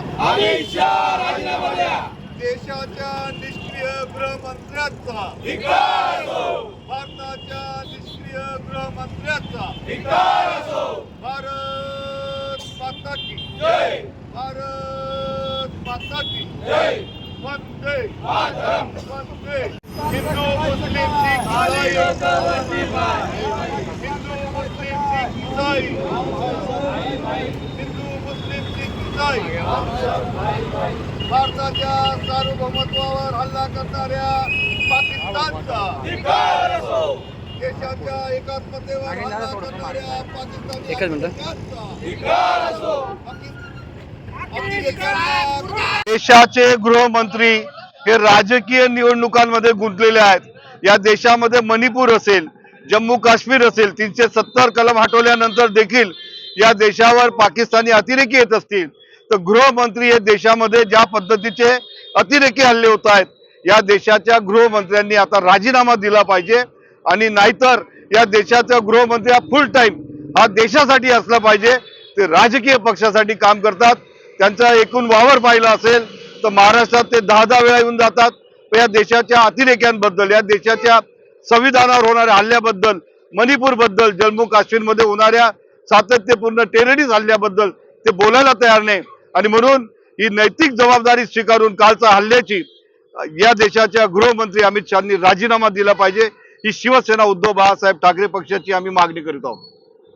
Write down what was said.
अमित शहा राजीनामा द्या. देशाच्या निष्क्रिय गृहमंत्र्यांचा. धिक्कार भारताच्या निष्क्रिय गृहमंत्र्यांचा. धिक्कार असो. भारत माता की. जय. भारत माता की. जय. वंदे. मातरम. वंदे. हिंदू मुस्लिम ईसाई हिंदू मुस्लिम ईसाई हिंदू मुस्लिम ईसाई भारताच्या सार्वभौमत्वावर हल्ला करणाऱ्या पाकिस्तानचा देशाच्या एकात्मतेवर हल्ला करणाऱ्या पाकिस्तानी अमेरिकांना देशाचे गृहमंत्री हे राजकीय निवडणुकांमध्ये गुंतलेले आहेत. या देशामध्ये मणिपूर असेल जम्मू काश्मीर असेल तीनशे सत्तर कलम हटवल्यानंतर देखील या देशावर पाकिस्तानी अतिरेकी येत असतील. तर गृहमंत्री हे देशामध्ये ज्या पद्धतीचे अतिरेकी हल्ले होत आहेत या देशाच्या गृहमंत्र्यांनी आता राजीनामा दिला पाहिजे आणि नाहीतर या देशाचा गृहमंत्री हा फुल टाइम हा देशासाठी असला पाहिजे. ते राजकीय पक्षासाठी काम करतात. त्यांचा एकूण वावर पाहिला असेल तर महाराष्ट्रात ते दहा दहा वेळा येऊन जातात. या देशाच्या अतिरेक्यांबद्दल या देशाच्या संविधानावर होणाऱ्या हल्ल्याबद्दल मणिपूरबद्दल जम्मू काश्मीरमध्ये होणाऱ्या सातत्यपूर्ण टेररिस्ट हल्ल्याबद्दल ते बोलायला तयार नाही. आणि म्हणून ही नैतिक जबाबदारी स्वीकारून कालचा हल्ल्याची या देशाच्या गृहमंत्री अमित शहानी राजीनामा दिला पाहिजे. ही शिवसेना उद्धव बाळासाहेब ठाकरे पक्षाची आम्ही मागणी करीत आहोत.